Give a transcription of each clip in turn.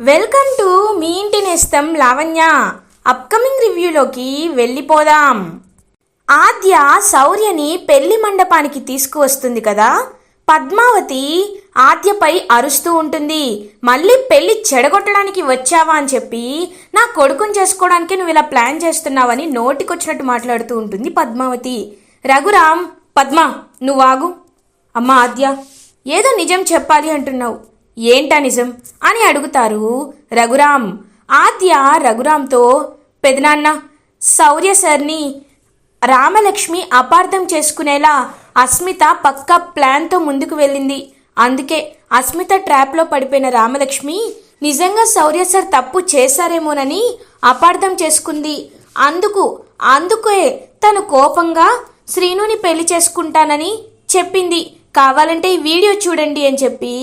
Welcome to me ఇంటి నేస్తం Lavanya. Upcoming రివ్యూలోకి వెళ్ళిపోదాం. ఆద్య శౌర్యని పెళ్ళి మండపానికి తీసుకువస్తుంది కదా? పద్మావతి ఆద్యపై అరుస్తూ ఉంటుంది. మళ్ళీ పెళ్ళి చెడగొట్టడానికి వచ్చావా అని చెప్పి నా కొడుకుని చేసుకోవడానికి నువ్వు ఇలా ప్లాన్ చేస్తున్నావని నోటికొచ్చినట్టు మాట్లాడుతూ ఉంటుంది పద్మావతి. రఘురామ్ పద్మ నువ్వు ఆగు. అమ్మా ఆద్య ఏదో నిజం చెప్పాలి అంటున్నావు. ఏంటా నిజం అని అడుగుతారు రఘురామ్. ఆద్య రఘురామ్తో పెదనాన్న శౌర్య సర్ని రామలక్ష్మి అపార్థం చేసుకునేలా అస్మిత పక్క ప్లాన్తో ముందుకు వెళ్ళింది. అందుకే అస్మిత ట్రాప్లో పడిపోయిన రామలక్ష్మి నిజంగా శౌర్య సార్ తప్పు చేశారేమోనని అపార్థం చేసుకుంది. అందుకు అందుకే తను కోపంగా శ్రీనుని పెళ్ళి చేసుకుంటానని చెప్పింది. కావాలంటే ఈ వీడియో చూడండి అని చెప్పి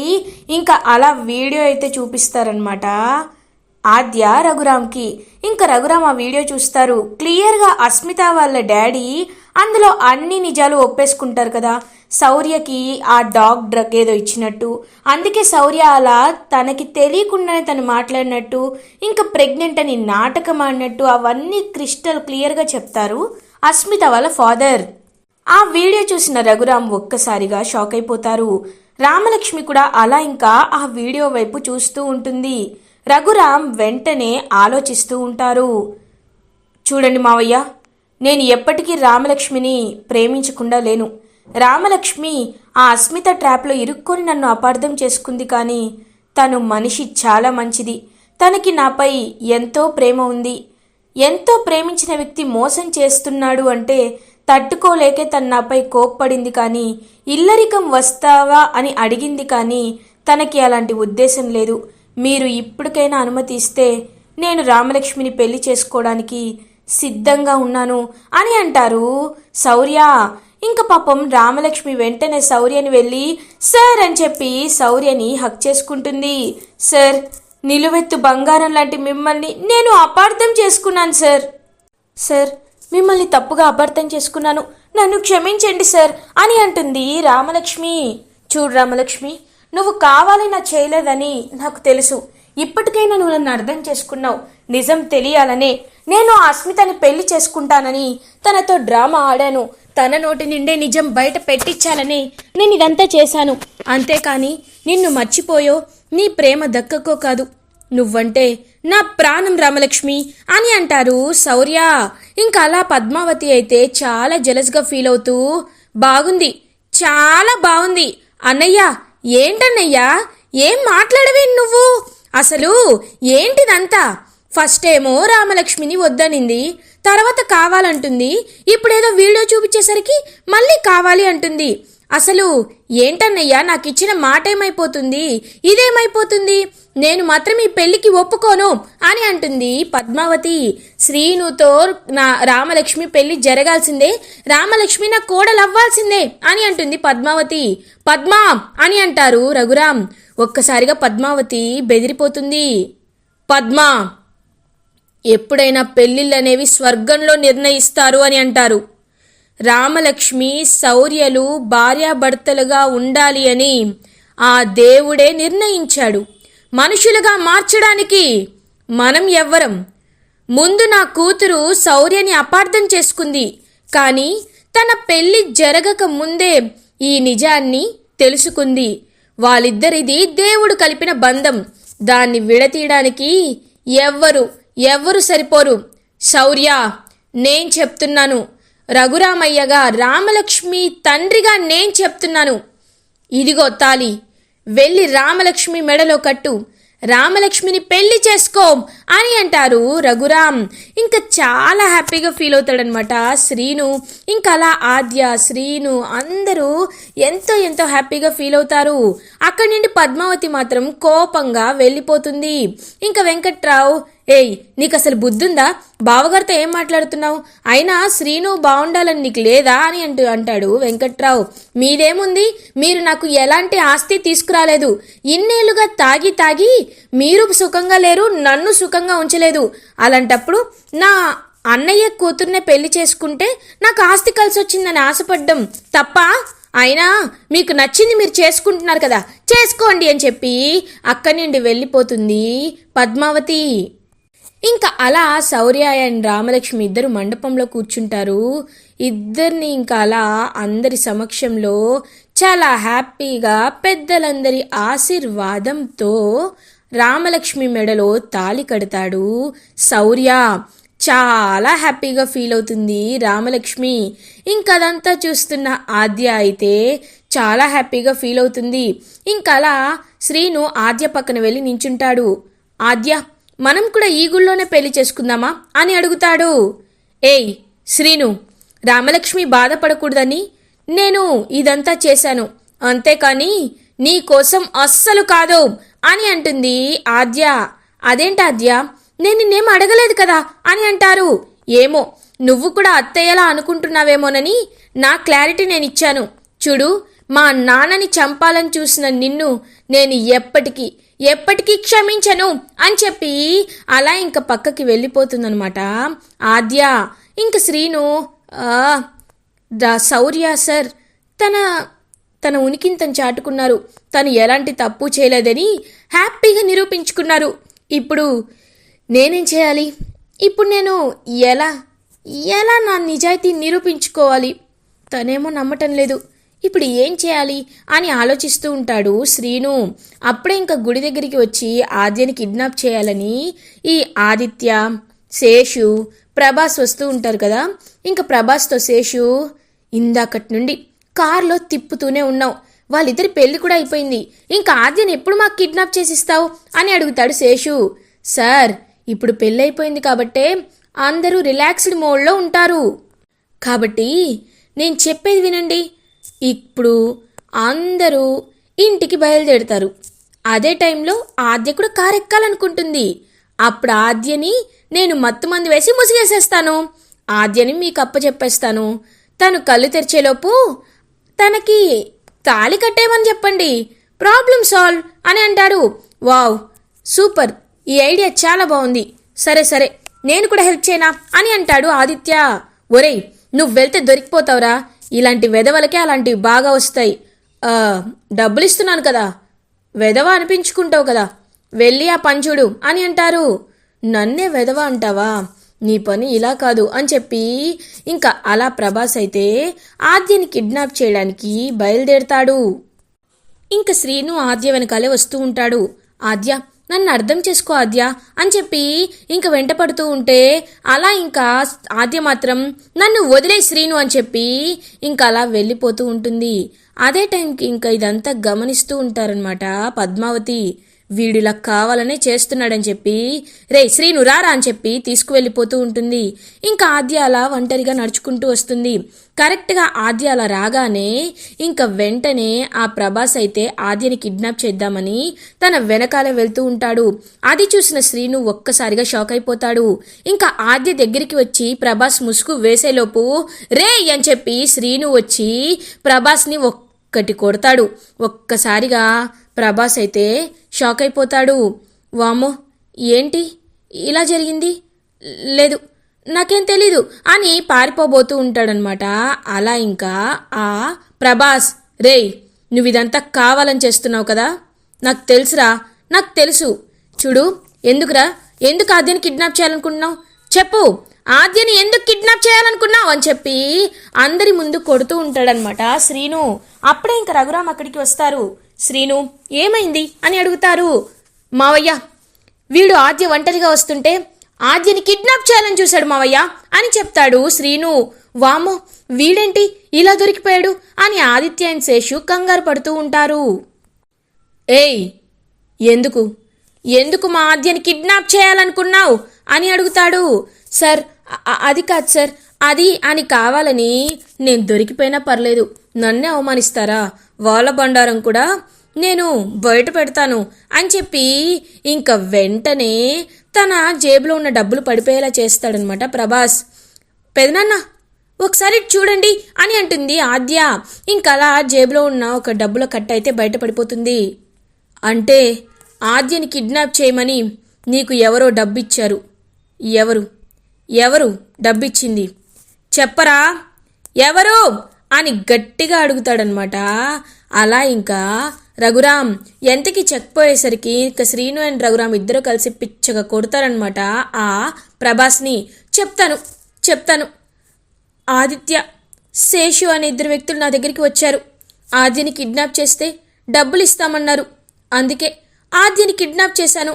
ఇంకా అలా వీడియో అయితే చూపిస్తారనమాట ఆద్య రఘురామ్కి. ఇంకా రఘురామ్ ఆ వీడియో చూస్తారు. క్లియర్గా అస్మిత వాళ్ళ డాడీ అందులో అన్ని నిజాలు ఒప్పేసుకుంటారు కదా. శౌర్యకి ఆ డాగ్ డ్రగ్ ఏదో ఇచ్చినట్టు. అందుకే శౌర్య అలా తనకి తెలియకుండానే తను మాట్లాడినట్టు ఇంకా ప్రెగ్నెంట్ అని నాటకం ఆడినట్టు అవన్నీ క్రిస్టల్ క్లియర్గా చెప్తారు అస్మిత వాళ్ళ ఫాదర్. ఆ వీడియో చూసిన రఘురామ్ ఒక్కసారిగా షాక్ అయిపోతారు. రామలక్ష్మి కూడా అలా ఇంకా ఆ వీడియో వైపు చూస్తూ ఉంటుంది. రఘురామ్ వెంటనే ఆలోచిస్తూ ఉంటారు. చూడండి మావయ్య నేను ఎప్పటికీ రామలక్ష్మిని ప్రేమించకుండా లేను. రామలక్ష్మి ఆ అస్మిత ట్రాప్లో ఇరుక్కొని నన్ను అపార్థం చేసుకుంది కానీ తను మనిషి చాలా మంచిది. తనకి నాపై ఎంతో ప్రేమ ఉంది. ఎంతో ప్రేమించిన వ్యక్తి మోసం చేస్తున్నాడు అంటే తట్టుకోలేకే తన నాపై కోప్పడింది కానీ ఇల్లరికం వస్తావా అని అడిగింది కానీ తనకి అలాంటి ఉద్దేశం లేదు. మీరు ఇప్పటికైనా అనుమతి ఇస్తే నేను రామలక్ష్మిని పెళ్ళి చేసుకోవడానికి సిద్ధంగా ఉన్నాను అని అంటారు శౌర్య. ఇంక పాపం రామలక్ష్మి వెంటనే శౌర్యని వెళ్ళి సార్ అని చెప్పి శౌర్యని హక్ చేసుకుంటుంది. సార్ నిలువెత్తు బంగారం లాంటి మిమ్మల్ని నేను అపార్థం చేసుకున్నాను సార్. సార్ మిమ్మల్ని తప్పుగా అపార్థం చేసుకున్నాను. నన్ను క్షమించండి సార్ అని అంటుంది రామలక్ష్మి. చూడు రామలక్ష్మి నువ్వు కావాలి నా చేయలేదని నాకు తెలుసు. ఇప్పటికైనా నువ్వు నన్ను అర్థం చేసుకున్నావు. నిజం తెలియాలనే నేను ఆ అస్మితని పెళ్ళి చేసుకుంటానని తనతో డ్రామా ఆడాను. తన నోటి నిండే నిజం బయట పెట్టించాలని నేను ఇదంతా చేశాను. అంతేకాని నిన్ను మర్చిపోయో నీ ప్రేమ దక్కకో కాదు. నువ్వంటే నా ప్రాణం రామలక్ష్మి అని అంటారు శౌర్య. ఇంకా అలా పద్మావతి అయితే చాలా జలస్గా ఫీల్ అవుతూ బాగుంది చాలా బాగుంది. అన్నయ్య ఏంటన్నయ్యా? ఏం మాట్లాడవే నువ్వు? అసలు ఏంటిదంతా? ఫస్ట్ ఏమో రామలక్ష్మిని వద్దనింది తర్వాత కావాలంటుంది ఇప్పుడేదో వీడియో చూపించేసరికి మళ్ళీ కావాలి అంటుంది. అసలు ఏంటన్నయ్యా నాకు ఇచ్చిన మాట ఏమైపోతుంది ఇదేమైపోతుంది? నేను మాత్రం ఈ పెళ్ళికి ఒప్పుకోను అని అంటుంది పద్మావతి. శ్రీనుతో నా రామలక్ష్మి పెళ్ళి జరగాల్సిందే రామలక్ష్మి నా కోడలు అవ్వాల్సిందే అని అంటుంది పద్మావతి. పద్మా అని అంటారు రఘురామ్. ఒక్కసారిగా పద్మావతి బెదిరిపోతుంది. పద్మా ఎప్పుడైనా పెళ్ళిళ్ళు అనేవి స్వర్గంలో నిర్ణయిస్తారు అని అంటారు. రామలక్ష్మి శౌర్యలు భార్యాభర్తలుగా ఉండాలి అని ఆ దేవుడే నిర్ణయించాడు. మనుషులుగా మార్చడానికి మనం ఎవ్వరం. ముందు నా కూతురు శౌర్యని అపార్థం చేసుకుంది. కానీ తన పెళ్ళి జరగక ముందే ఈ నిజాన్ని తెలుసుకుంది. వాళ్ళిద్దరిది దేవుడు కలిపిన బంధం. దాన్ని విడతీయడానికి ఎవ్వరు ఎవ్వరు సరిపోరు. శౌర్య నేను చెప్తున్నాను. రఘురామయ్యగా రామలక్ష్మి తండ్రిగా నేను చెప్తున్నాను. ఇదిగో తాలి వెళ్ళి రామలక్ష్మి మెడలో కట్టు. రామలక్ష్మిని పెళ్ళి చేసుకో అని అంటారు రఘురామ్. ఇంకా చాలా హ్యాపీగా ఫీల్ అవుతాడనమాట శ్రీను. ఇంకా అలా ఆద్య శ్రీను అందరూ ఎంతో ఎంతో హ్యాపీగా ఫీల్ అవుతారు. అక్కడి నుండి పద్మావతి మాత్రం కోపంగా వెళ్ళిపోతుంది. ఇంకా వెంకట్రావు ఏయ్ నీకు అసలు బుద్ధుందా? బావగారితో ఏం మాట్లాడుతున్నావు? అయినా శ్రీను బాగుండాలని నీకు లేదా అని అంటూ అంటాడు వెంకట్రావు. మీదేముంది? మీరు నాకు ఎలాంటి ఆస్తి తీసుకురాలేదు. ఇన్నేళ్ళుగా తాగి తాగి మీరు సుఖంగా లేరు నన్ను సుఖంగా ఉంచలేదు. అలాంటప్పుడు నా అన్నయ్య కూతుర్నే పెళ్ళి చేసుకుంటే నాకు ఆస్తి కలిసి వచ్చిందని ఆశపడ్డం తప్ప? అయినా మీకు నచ్చింది మీరు చేసుకుంటున్నారు కదా. చేసుకోండి అని చెప్పి అక్కడి నుండి వెళ్ళిపోతుంది పద్మావతి. ఇంకా అలా శౌర్య అండ్ రామలక్ష్మి ఇద్దరు మండపంలో కూర్చుంటారు. ఇద్దరిని ఇంకా అలా అందరి సమక్షంలో చాలా హ్యాపీగా పెద్దలందరి ఆశీర్వాదంతో రామలక్ష్మి మెడలో తాలి కడతాడు. శౌర్య చాలా హ్యాపీగా ఫీల్ అవుతుంది రామలక్ష్మి. ఇంకదంతా చూస్తున్న ఆద్య అయితే చాలా హ్యాపీగా ఫీల్ అవుతుంది. ఇంకలా శ్రీను ఆద్య పక్కన వెళ్ళి నించుంటాడు. ఆద్య మనం కూడా ఈ గుళ్ళోనే పెళ్ళి చేసుకుందామా? అని అడుగుతాడు. ఏయ్ శ్రీను రామలక్ష్మి బాధపడకూడదని నేను ఇదంతా చేశాను. అంతేకాని నీ కోసం అస్సలు కాదు అని అంటుంది ఆద్య. అదేంటి ఆద్య? నేను నిన్నేం అడగలేదు కదా? అని అంటారు. ఏమో నువ్వు కూడా అత్తయ్యలా అనుకుంటున్నావేమోనని నా క్లారిటీ నేను ఇచ్చాను చూడు మా నాన్నని చంపాలని చూసిన నిన్ను నేను ఎప్పటికీ ఎప్పటికీ క్షమించను అని చెప్పి అలా ఇంక పక్కకి వెళ్ళిపోతుందనమాట ఆద్య ఇంక శ్రీను "ఆ, శౌర్య సార్ తన తన ఉనికిని తను చాటుకున్నారు. తను ఎలాంటి తప్పు చేయలేదని హ్యాపీగా నిరూపించుకున్నారు. ఇప్పుడు నేనేం చేయాలి? ఇప్పుడు నేను ఎలా ఎలా నా నిజాయితీ నిరూపించుకోవాలి? తనేమో నమ్మటం లేదు. ఇప్పుడు ఏం చేయాలి అని ఆలోచిస్తూ ఉంటాడు శ్రీను. అప్పుడే ఇంకా గుడి దగ్గరికి వచ్చి ఆద్యని కిడ్నాప్ చేయాలని ఈ ఆదిత్య శేషు ప్రభాస్ వస్తూ ఉంటారు కదా. ఇంకా ప్రభాస్తో శేషు ఇందాకటి నుండి కారులో తిప్పుతూనే ఉన్నావు. వాళ్ళిద్దరి పెళ్ళి కూడా అయిపోయింది. ఇంకా ఆద్యని ఎప్పుడు మాకు కిడ్నాప్ చేసిస్తావు అని అడుగుతాడు శేషు. సార్ ఇప్పుడు పెళ్ళైపోయింది కాబట్టే అందరూ రిలాక్స్డ్ మోడ్లో ఉంటారు. కాబట్టి నేను చెప్పేది వినండి. ఇప్పుడు అందరూ ఇంటికి బయలుదేరుతారు. అదే టైంలో ఆద్య కూడా కారు ఎక్కాలనుకుంటుంది. అప్పుడు ఆద్యని నేను మత్తు మందు వేసి ముసిగేసేస్తాను. ఆద్యని మీకు అప్పచెప్పేస్తాను. తను కళ్ళు తెరిచేలోపు తనకి తాళి కట్టేమని చెప్పండి. ప్రాబ్లం సాల్వ్ అని అంటారు వావ్ సూపర్. ఈ ఐడియా చాలా బాగుంది. సరే సరే నేను కూడా హెల్ప్ చేయనా అని అంటాడు ఆదిత్య. ఒరేయ్ నువ్వు వెళ్తే దొరికిపోతావురా. ఇలాంటి వెధవలకే అలాంటివి బాగా వస్తాయి. డబ్బులు ఇస్తున్నాను కదా. వెధవ అనిపించుకుంటావు కదా. వెళ్ళి ఆ పంచుడు అని అంటారు. నన్నే వెధవ అంటావా? నీ పని ఇలా కాదు అని చెప్పి ఇంకా అలా ప్రభాస్ అయితే ఆద్యని కిడ్నాప్ చేయడానికి బయలుదేరతాడు. ఇంకా శ్రీను ఆద్య వెనకాలే వస్తూ ఉంటాడు. ఆద్య నన్ను అర్థం చేసుకో ఆద్య అని చెప్పి ఇంక వెంట పడుతూ ఉంటే అలా ఇంకా ఆద్య మాత్రం నన్ను వదిలే శ్రీను అని చెప్పి ఇంకా అలా వెళ్ళిపోతూ ఉంటుంది. అదే టైంకి ఇంకా ఇదంతా గమనిస్తూ ఉంటారనమాట పద్మావతి. వీడిలా కావాలనే చేస్తున్నాడని చెప్పి రే శ్రీను రారా అని చెప్పి తీసుకువెళ్ళిపోతూ ఉంటుంది. ఇంకా ఆద్య అలా ఒంటరిగా నడుచుకుంటూ వస్తుంది. కరెక్ట్గా ఆద్య అలా రాగానే ఇంకా వెంటనే ఆ ప్రభాస్ అయితే ఆద్యని కిడ్నాప్ చేద్దామని తన వెనకాల వెళ్తూ ఉంటాడు. అది చూసిన శ్రీను ఒక్కసారిగా షాక్ అయిపోతాడు. ఇంకా ఆద్య దగ్గరికి వచ్చి ప్రభాస్ ముసుగు వేసేలోపు రే అని చెప్పి శ్రీను వచ్చి ప్రభాస్ని ఒక్కటి కొడతాడు. ఒక్కసారిగా ప్రభాస్ అయితే షాక్ అయిపోతాడు. వామో ఏంటి? ఇలా జరిగింది? లేదు నాకేం తెలీదు అని పారిపోబోతూ ఉంటాడనమాట అలా ఇంకా ఆ ప్రభాస్ రేయ్ నువ్వు ఇదంతా కావాలని చేస్తున్నావు కదా? నాకు తెలుసురా నాకు తెలుసు. చూడు ఎందుకురా? ఎందుకు ఆద్యని కిడ్నాప్ చేయాలనుకుంటున్నావు? చెప్పు ఆద్యని ఎందుకు కిడ్నాప్ చేయాలనుకున్నావు అని చెప్పి అందరి ముందు కొడుతూ ఉంటాడనమాట శ్రీను. అప్పుడే ఇంకా రఘురామ్ అక్కడికి వస్తారు. శ్రీను ఏమైంది? అని అడుగుతారు. మావయ్య వీడు ఆద్య ఒంటరిగా వస్తుంటే ఆద్యని కిడ్నాప్ చేయాలని చూశాడు మావయ్య అని చెప్తాడు శ్రీను. వామో వీడేంటి ఇలా దొరికిపోయాడు అని ఆదిత్య అండ్ శేషు కంగారు పడుతూ ఉంటారు. ఏయ్ ఎందుకు? ఎందుకు మా ఆద్యని కిడ్నాప్ చేయాలనుకున్నావు? అని అడుగుతాడు. సార్ అది కాదు సార్ అది అని కావాలని నేను దొరికిపోయినా పర్లేదు. నన్నే అవమానిస్తారా? వాళ్ళ బండారం కూడా నేను బయట పెడతాను అని చెప్పి ఇంకా వెంటనే తన జేబులో ఉన్న డబ్బులు పడిపోయేలా చేస్తాడనమాట ప్రభాస్. పెదనాన్న ఒకసారి చూడండి అని అంటుంది ఆద్య. ఇంకలా జేబులో ఉన్న ఒక డబ్బుల కట్ట అయితే బయటపడిపోతుంది అంటే ఆద్యని కిడ్నాప్ చేయమని నీకు ఎవరో డబ్బిచ్చారు. ఎవరు? ఎవరు డబ్బిచ్చింది? చెప్పరా? ఎవరు? అని గట్టిగా అడుగుతాడనమాట. అలా ఇంకా రఘురామ్ ఎంతకి చెక్పోయేసరికి ఇక శ్రీను అండ్ రఘురామ్ ఇద్దరు కలిసి పిచ్చగా కొడతారనమాట ఆ ప్రభాస్ని చెప్తాను చెప్తాను. ఆదిత్య శేషు అనే ఇద్దరు వ్యక్తులు నా దగ్గరికి వచ్చారు. ఆద్యని కిడ్నాప్ చేస్తే డబ్బులు ఇస్తామన్నారు అందుకే ఆద్యని కిడ్నాప్ చేశాను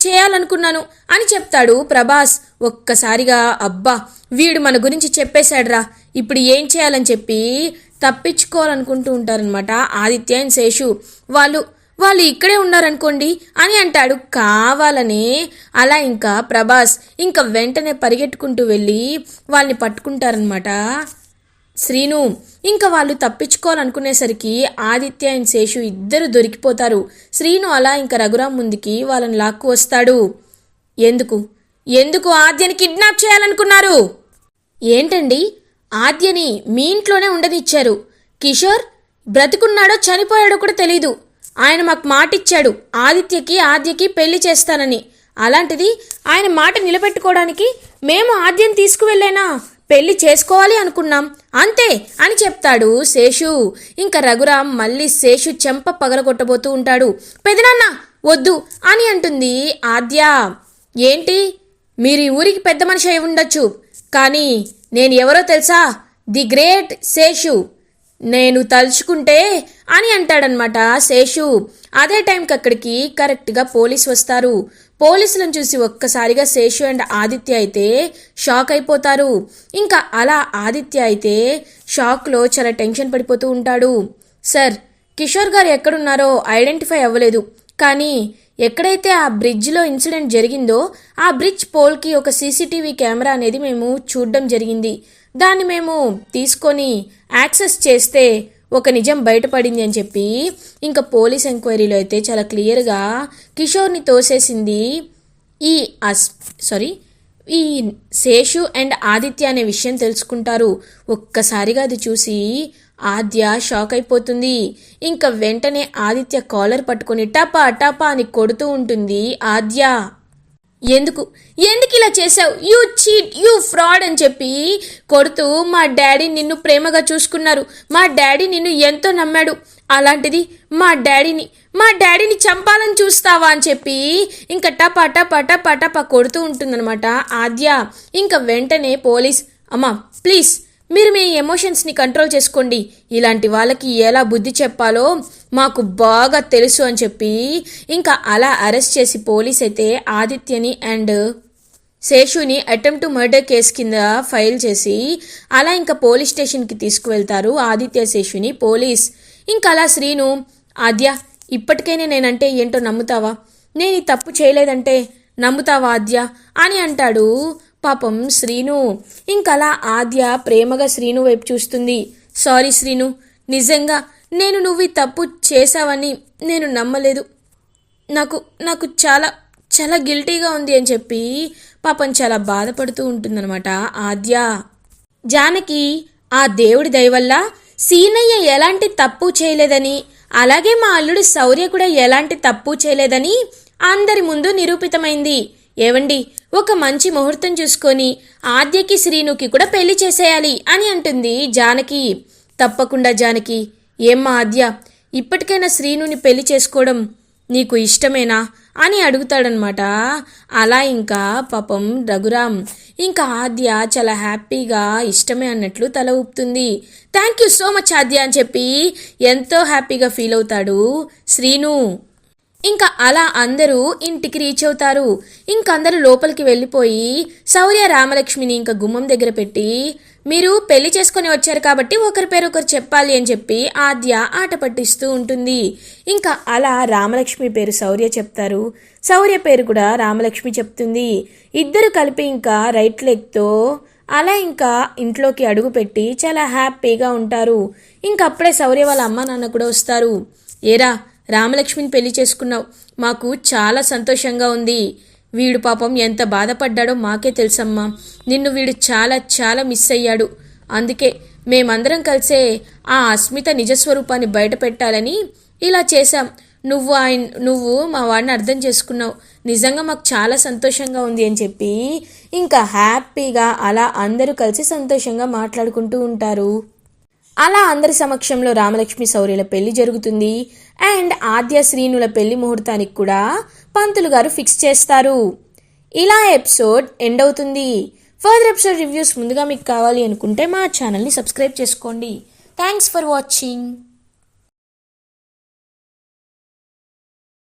చేయాలనుకున్నాను అని చెప్తాడు ప్రభాస్. ఒక్కసారిగా అబ్బా వీడు మన గురించి చెప్పేశాడురా ఇప్పుడు ఏం చేయాలని చెప్పి తప్పించుకోవాలనుకుంటూ ఉంటారనమాట ఆదిత్య అండ్ శేషు వాళ్ళు వాళ్ళు ఇక్కడే ఉన్నారనుకోండి అని అంటాడు. కావాలనే. అలా ఇంకా ప్రభాస్ ఇంకా వెంటనే పరిగెట్టుకుంటూ వెళ్ళి వాళ్ళని పట్టుకుంటారనమాట శ్రీను ఇంకా వాళ్ళు తప్పించుకోవాలనుకునేసరికి ఆదిత్య అండ్ శేషు ఇద్దరు దొరికిపోతారు. శ్రీను అలా ఇంకా రఘురామ్ ముందుకి వాళ్ళని లాక్కు వస్తాడు. ఎందుకు? ఎందుకు ఆద్యని కిడ్నాప్ చేయాలనుకున్నారు? ఏంటండి? ఆద్యని మీ ఇంట్లోనే ఉండనిచ్చారు. కిషోర్ బ్రతుకున్నాడో చనిపోయాడో కూడా తెలీదు. ఆయన మాకు మాట ఇచ్చాడు ఆదిత్యకి ఆద్యకి పెళ్ళి చేస్తానని. అలాంటిది ఆయన మాట నిలబెట్టుకోవడానికి మేము ఆద్యం తీసుకువెళ్ళేనా? పెళ్ళి చేసుకోవాలి అనుకున్నాం. అంతే అని చెప్తాడు శేషు. ఇంకా రఘురామ్ మళ్ళీ శేషు చెంప పగలగొట్టబోతూ ఉంటాడు. పెదనాన్న వద్దు అని అంటుంది ఆద్య. ఏంటి? మీరు ఈ ఊరికి పెద్ద మనిషి అయి ఉండొచ్చు. కానీ నేను ఎవరో తెలుసా? The great Seshu. నేను తలుచుకుంటే అని అంటాడనమాట శేషు. అదే టైంకి అక్కడికి కరెక్ట్గా పోలీస్ వస్తారు. పోలీసులను చూసి ఒక్కసారిగా శేషు అండ్ ఆదిత్య అయితే షాక్ అయిపోతారు. ఇంకా అలా ఆదిత్య అయితే షాక్లో చాలా టెన్షన్ పడిపోతూ ఉంటాడు. సార్ కిషోర్ గారు ఎక్కడున్నారో ఐడెంటిఫై అవ్వలేదు. కానీ ఎక్కడైతే ఆ బ్రిడ్జ్లో ఇన్సిడెంట్ జరిగిందో ఆ బ్రిడ్జ్ పోల్కి ఒక సీసీటీవీ కెమెరా అనేది మేము చూడడం జరిగింది. దాన్ని మేము తీసుకొని యాక్సెస్ చేస్తే ఒక నిజం బయటపడింది అని చెప్పి ఇంకా పోలీస్ ఎంక్వైరీలో అయితే చాలా క్లియర్గా కిషోర్ని తోసేసింది ఈ అస్ సారీ ఈ శేషు అండ్ ఆదిత్య అనే విషయం తెలుసుకుంటారు. ఒక్కసారిగా అది చూసి ఆద్య షాక్ అయిపోతుంది ఇంకా వెంటనే ఆదిత్య కాలర్ పట్టుకొని టపా టపా అని కొడుతూ ఉంటుంది ఆద్య. ఎందుకు? ఎందుకు ఇలా చేసావు యూ చీట్ యూ ఫ్రాడ్ అని చెప్పి కొడుతూ మా డాడీ నిన్ను ప్రేమగా చూసుకున్నారు. మా డాడీ నిన్ను ఎంతో నమ్మాడు. అలాంటిది మా డాడీని మా డాడీని చంపాలని చూస్తావా అని చెప్పి ఇంకా టపా టపా టపా టపా కొడుతూ ఉంటుందన్నమాట ఆద్య. ఇంకా వెంటనే పోలీస్ అమ్మా ప్లీజ్ మీరు మీ ఎమోషన్స్ని కంట్రోల్ చేసుకోండి. ఇలాంటి వాళ్ళకి ఎలా బుద్ధి చెప్పాలో మాకు బాగా తెలుసు అని చెప్పి ఇంకా అలా అరెస్ట్ చేసి పోలీస్ అయితే ఆదిత్యని అండ్ శేషుని అటెంప్ట్ మర్డర్ కేసు కింద ఫైల్ చేసి అలా ఇంకా పోలీస్ స్టేషన్కి తీసుకువెళ్తారు ఆదిత్య శేషుని పోలీస్. ఇంకా అలా శ్రీను ఆద్య ఇప్పటికైనా నేనంటే ఏంటో నమ్ముతావా? నేను ఈ తప్పు చేయలేదంటే నమ్ముతావా ఆద్య? అని అంటాడు పాపం శ్రీను. ఇంకలా ఆద్య ప్రేమగా శ్రీను వైపు చూస్తుంది. సారీ శ్రీను నిజంగా నేను నువ్వు ఈ తప్పు చేశావని నేను నమ్మలేదు. నాకు నాకు చాలా చాలా గిల్టీగా ఉంది అని చెప్పి పాపం చాలా బాధపడుతూ ఉంటుందన్నమాట ఆద్య. జానకి ఆ దేవుడి దయవల్ల సీనయ్య ఎలాంటి తప్పు చేయలేదని అలాగే మా అల్లుడు శౌర్య కూడా ఎలాంటి తప్పు చేయలేదని అందరి ముందు నిరూపితమైంది. ఏవండి ఒక మంచి ముహూర్తం చూసుకొని ఆద్యకి శ్రీనుకి కూడా పెళ్ళి చేసేయాలి అని అంటుంది జానకి. తప్పకుండా జానకి. ఏమ్మా ఆద్య ఇప్పటికైనా శ్రీనుని పెళ్ళి చేసుకోవడం నీకు ఇష్టమేనా అని అడుగుతాడనమాట అలా ఇంకా పాపం రఘురామ్. ఇంకా ఆద్య చాలా హ్యాపీగా ఇష్టమే అన్నట్లు తల ఊపుతుంది. Thank you so much Adya అని చెప్పి ఎంతో హ్యాపీగా ఫీల్ అవుతాడు శ్రీను. ఇంకా అలా అందరూ ఇంటికి రీచ్ అవుతారు. ఇంకందరూ లోపలికి వెళ్ళిపోయి శౌర్య రామలక్ష్మిని ఇంకా గుమ్మం దగ్గర పెట్టి మీరు పెళ్ళి చేసుకొని వచ్చారు కాబట్టి ఒకరి పేరు ఒకరు చెప్పాలి అని చెప్పి ఆద్య ఆట పట్టిస్తూ ఉంటుంది. ఇంకా అలా రామలక్ష్మి పేరు శౌర్య చెప్తారు. శౌర్య పేరు కూడా రామలక్ష్మి చెప్తుంది. ఇద్దరు కలిపి ఇంకా రైట్ లెగ్తో అలా ఇంకా ఇంట్లోకి అడుగు పెట్టి చాలా హ్యాపీగా ఉంటారు. ఇంకప్పుడే శౌర్య వాళ్ళ అమ్మ నాన్న కూడా వస్తారు. ఏరా రామలక్ష్మిని పెళ్ళి చేసుకున్నావు. మాకు చాలా సంతోషంగా ఉంది. వీడు పాపం ఎంత బాధపడ్డాడో మాకే తెలుసమ్మా. నిన్ను వీడు చాలా చాలా మిస్ అయ్యాడు. అందుకే మేమందరం కలిసే ఆ అస్మిత నిజస్వరూపాన్ని బయట పెట్టాలని ఇలా చేశాం. నువ్వు ఆయన నువ్వు మా వాడిని అర్థం చేసుకున్నావు. నిజంగా మాకు చాలా సంతోషంగా ఉంది అని చెప్పి ఇంకా హ్యాపీగా అలా అందరూ కలిసి సంతోషంగా మాట్లాడుకుంటూ ఉంటారు. అలా అందరి సమక్షంలో రామలక్ష్మి శౌర్యుల పెళ్ళి జరుగుతుంది. అండ్ ఆద్య శ్రీనుల పెళ్ళి ముహూర్తానికి కూడా పంతులు గారు ఫిక్స్ చేస్తారు. ఇలా ఎపిసోడ్ ఎండ్ అవుతుంది. ఫర్దర్ ఎపిసోడ్ రివ్యూస్ ముందుగా మీకు కావాలి అనుకుంటే మా ఛానల్ని సబ్స్క్రైబ్ చేసుకోండి. Thanks for watching.